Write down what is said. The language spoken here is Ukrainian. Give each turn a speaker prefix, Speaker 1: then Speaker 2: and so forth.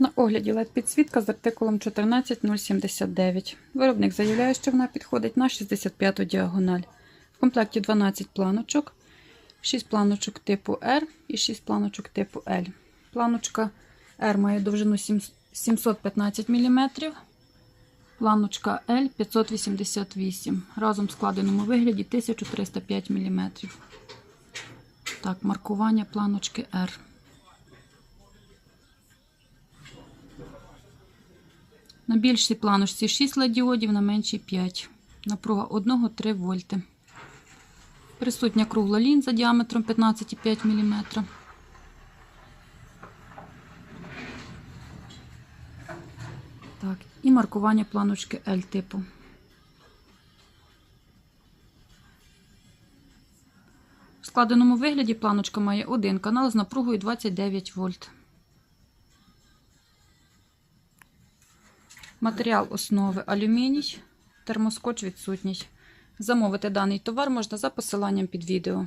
Speaker 1: На огляді LED підсвітка з артикулом 14079. Виробник заявляє, що вона підходить на 65 діагональ. В комплекті 12 планочок, 6 планочок типу R і 6 планочок типу L. Планочка R має довжину 715 мм, планочка L 588 Разом в складеному вигляді 1305 мм. Так, маркування планочки R. На більшій планочці 6 ладіодів, на меншій 5. Напруга 1-3 вольти. Присутня кругла лінза діаметром 15,5 мм. Так, і маркування планочки L типу. В складеному вигляді планочка має один канал з напругою 29 вольт. Матеріал основи алюміній, термоскоч відсутній. Замовити даний товар можна за посиланням під відео.